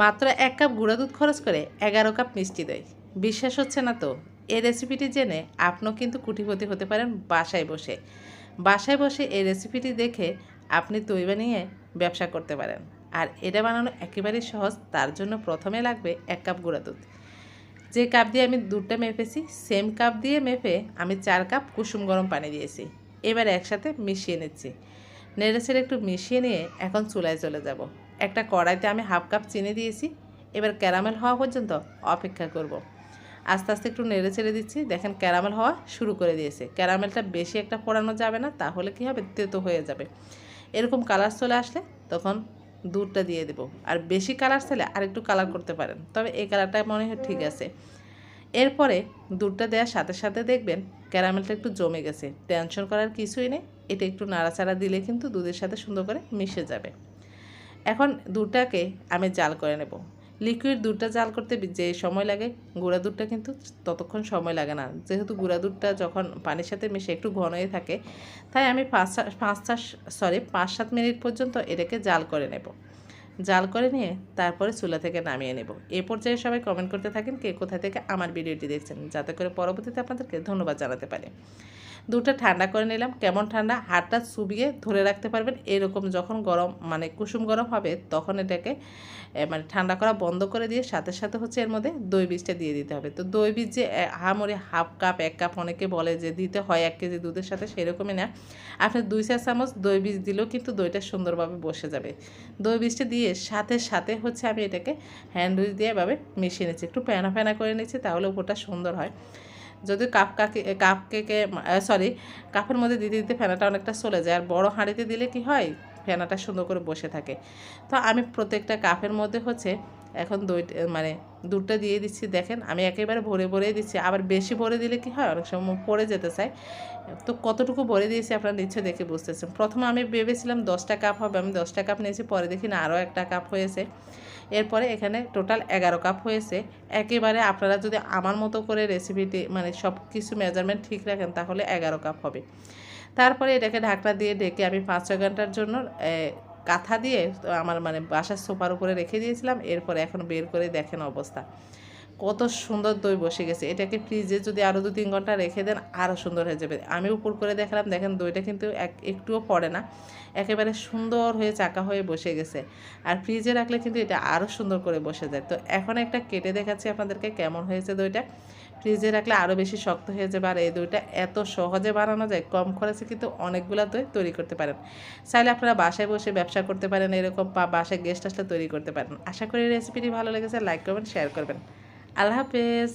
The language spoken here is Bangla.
মাত্র এক কাপ গুঁড়া দুধ খরচ করে এগারো কাপ মিষ্টি দই। বিশ্বাস হচ্ছে না তো? এই রেসিপিটি জেনে আপনিও কিন্তু কুটিপতি হতে পারেন বাসায় বসে। বাসায় বসে এই রেসিপিটি দেখে আপনি দই বানিয়ে ব্যবসা করতে পারেন। আর এটা বানানো একেবারেই সহজ, তার জন্য প্রথমে লাগবে এক কাপ গুঁড়া দুধ। যে কাপ দিয়ে আমি দুধটা মেপেছি সেম কাপ দিয়ে মেপে আমি চার কাপ কুসুম গরম পানি দিয়েছি। এবার একসাথে মিশিয়ে নিচ্ছি। নেড়ে ছেড়ে একটু মিশিয়ে নিয়ে এখন চুলায় চলে যাব। একটা কড়াইতে আমি হাফ কাপ চিনি দিয়েছি। এবার ক্যারামেল হওয়া পর্যন্ত অপেক্ষা করব। আস্তে আস্তে একটু নেড়ে ছেড়ে দিচ্ছি। দেখেন ক্যারামেল হওয়া শুরু করে দিয়েছে। ক্যারামেলটা বেশি একটা পোড়ানো যাবে না, তাহলে কি হবে? তেতো হয়ে যাবে। এরকম কালার চলে আসলে তখন দুধটা দিয়ে দেবো। আর বেশি কালার চাইলে আরেকটু কালার করতে পারেন। তবে এই কালারটা মনে হয় ঠিক আছে। এরপরে দুধটা দেওয়ার সাথে সাথে দেখবেন ক্যারামেলটা একটু জমে গেছে। টেনশন করার কিছুই নেই। এটা একটু নাড়াচাড়া দিলে কিন্তু দুধের সাথে সুন্দর করে মিশে যাবে। এখন দুধটাকে আমি জাল করে নেব। লিকুইড দুধটা জাল করতে যে সময় লাগে, গুঁড়া দুধটা কিন্তু ততক্ষণ সময় লাগে না। যেহেতু গুঁড়া দুধটা যখন পানির সাথে মিশে একটু ঘন হয়ে থাকে, তাই আমি পাঁচ পাঁচ সরি পাঁচ সাত মিনিট পর্যন্ত এটাকে জাল করে নেব। জাল করে নিয়ে তারপরে চুলা থেকে নামিয়ে নেব। এ পর্যায়ে সবাই কমেন্ট করতে থাকেন কে কোথা থেকে আমার ভিডিওটি দেখছেন। যাতে করে পরবর্তীতে আপনাদেরকে ধন্যবাদ জানাতে পারে। দুধটা ঠান্ডা করে নিলাম। কেমন ঠান্ডা? হাতটা চুবিয়ে ধরে রাখতে পারবেন। এরকম যখন গরম মানে কুসুম গরম হবে তখন এটাকে মানে ঠান্ডা করা বন্ধ করে দিয়ে সাথে সাথে হচ্ছে এর মধ্যে দই বীজটা দিয়ে দিতে হবে। তো দই বীজ যে এ, হামড়ে হাফ কাপ এক কাপ অনেকে বলে যে দিতে হয় এক কেজি দুধের সাথে সেরকমই না। আপনি দুই চার চামচ দই বীজ দিলেও কিন্তু দইটা সুন্দরভাবে বসে যাবে। দই বীজটা দিয়ে সাথে সাথে হচ্ছে আমি এটাকে হ্যান্ড উইচ দিয়ে এভাবে মিশিয়ে নিচ্ছি। একটু প্যানা ফ্যানা করে নিচ্ছি তাহলে উপরটা সুন্দর হয়। যদি কাপ কাকে, কাপ কেকে সরি কাপের মধ্যে দিতে দিতে ফেনাটা অনেকটা চলে যায়। আর বড় হাঁড়িতে দিলে কি হয়? ফেনাটা সুন্দর করে বসে থাকে। তো আমি প্রত্যেকটা কাপের মধ্যে হচ্ছে এখন দই মানে দুধটা দিয়ে দিচ্ছি, দেখেন, আমি একেবারে ভরে ভরে দিচ্ছি। আবার বেশি ভরে দিলে কি হয়? অনেক সময় পড়ে যেতে চায়। তো কতটুকু ভরে দিয়েছি আপনারা নিশ্চয় দেখে বুঝতেছেন। প্রথমে আমি ভেবেছিলাম দশটা কাপ হবে, আমি দশটা কাপ নিয়েছি, পরে দেখি না, আরও একটা কাপ হয়েছে। এরপরে এখানে টোটাল এগারো কাপ হয়েছে। একেবারে আপনারা যদি আমার মতো করে রেসিপিটি মানে সব কিছু মেজারমেন্ট ঠিক রাখেন, তাহলে এগারো কাপ হবে। তারপরে এটাকে ঢাকনা দিয়ে ডেকে আমি পাঁচ ছ ঘণ্টার জন্য কাঁথা দিয়ে আমার মানে বাসার সোফার উপরে রেখে দিয়েছিলাম। এরপর এখন বের করে দেখেন অবস্থা। কত সুন্দর দই বসে গেছে। এটাকে ফ্রিজে যদি আরও দু তিন ঘণ্টা রেখে দেন আরও সুন্দর হয়ে যাবে। আমি উপর করে দেখলাম, দেখেন দইটা কিন্তু এক একটুও পড়ে না। একেবারে সুন্দর হয়ে চাকা হয়ে বসে গেছে। আর ফ্রিজে রাখলে কিন্তু এটা আরও সুন্দর করে বসে যায়। তো এখন একটা কেটে দেখাচ্ছি আপনাদেরকে কেমন হয়েছে দইটা। ফ্রিজে রাখলে আরও বেশি শক্ত হয়ে যাবে। আর এই দইটা এত সহজে বানানো যায়, কম খরচে কিন্তু অনেকগুলো দই তৈরি করতে পারেন। চাইলে আপনারা বাসায় বসে ব্যবসা করতে পারেন এরকম, বা বাসায় গেস্ট আসলে তৈরি করতে পারেন। আশা করি রেসিপিটি ভালো লেগেছে লাইক করবেন শেয়ার করবেন। আল্লাহ হাফেজ।